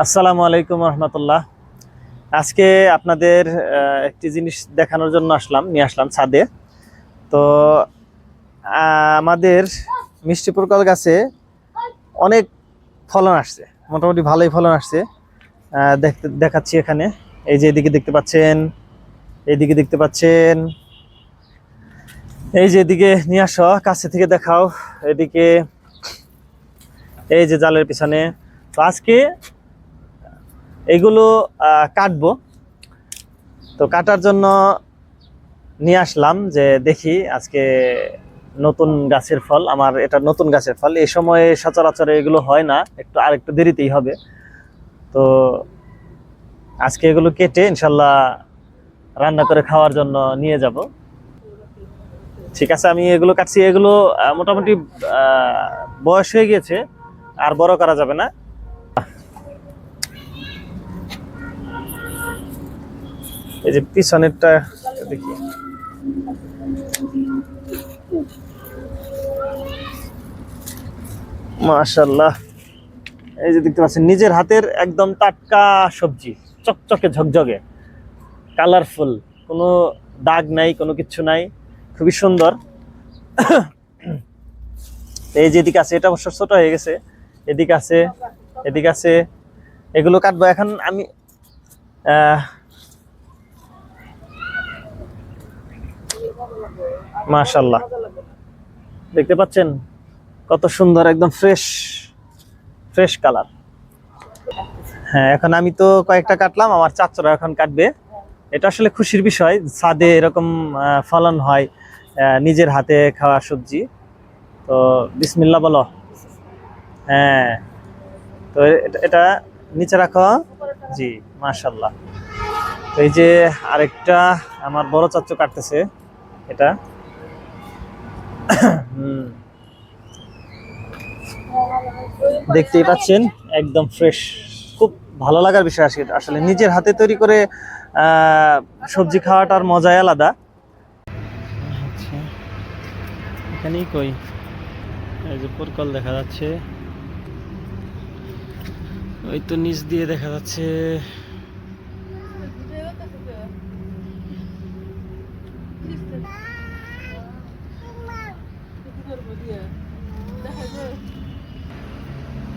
আসসালামু আলাইকুম রহমতুল্লাহ। আজকে আপনাদের একটি জিনিস দেখানোর জন্য আসলাম, নিয়ে আসলাম ছাদে। তো আমাদের মিষ্টি প্রকল গাছে অনেক ফলন আসছে, মোটামুটি ভালোই ফলন আসছে। দেখতে, দেখাচ্ছি এখানে। এই যে এদিকে দেখতে পাচ্ছেন এইদিকে দেখতে পাচ্ছেন। এই যে এদিকে নিয়ে আসো, কাছে থেকে দেখাও। এদিকে এই যে জালের পিছনে। তো আজকে এগুলো কাটবো। তো কাটার জন্য নিয়ে আসলাম যে দেখি আজকে নতুন গাছের ফল, আমার এটা নতুন গাছের ফল। এই সময়ে সচরাচর এগুলো হয় না, একটু আর একটু দেরিতেই হবে। তো আজকে এগুলো কেটে ইনশাল্লাহ রান্না করে খাওয়ার জন্য নিয়ে যাব। ঠিক আছে, আমি এগুলো কাটছি। এগুলো মোটামুটি বয়স হয়ে গিয়েছে, আর বড় করা যাবে না। এই যে পিছনেরটা দেখি। মাশাল্লাহ এই যে দেখতে পাচ্ছেন, নিজের হাতের একদম টাটকা সবজি, চকচকে ঝকঝকে কালারফুল কোনো দাগ নাই, কোনো কিছু নাই, খুবই সুন্দর। এই যে এদিকে আছে, এটা অবশ্য ছোট হয়ে গেছে। এদিকে আছে এদিকে আছে, এগুলো কাটবো। এখন আমি মাশাল্লাহ দেখতে পাচ্ছেন কত সুন্দর, একদম ফ্রেশ ফ্রেশ কালার। হ্যাঁ এখন আমি তো কয়েকটা কাটলাম, আমার চাচরা এখন কাটবে। এটা আসলে খুশির বিষয়, ছাদে এরকম ফলন হয় নিজের হাতে খাওয়া সবজি। তো বিসমিল্লা বলো। হ্যাঁ তো এটা- নিচে রাখো। জি মাশাল্লাহ এই যে আরেকটা, আমার বড় চাচ্চু কাটতেছে। এটা। দেখতেই পাচ্ছেন, একদম ফ্রেশ খুব ভালো লাগার বিষয় আসে আসলে নিজের হাতে তৈরি করে সবজি খাওয়াটার মজাই আলাদা। আচ্ছা। এখানেই কই? এই যে পোরকল দেখা যাচ্ছে। ওই তো নিচ দিয়ে দেখা যাচ্ছে।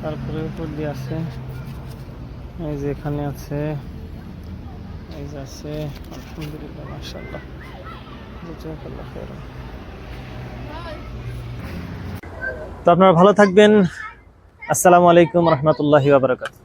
তারপরে উপর দিয়ে আছে। এই যে এখানে আছে, এই যে আছে, আলহামদুলিল্লাহ, মাশাআল্লাহ। তো আপনারা ভালো থাকবেন। আসসালামু আলাইকুম রহমতুল্লাহি বাবরাকাতুহ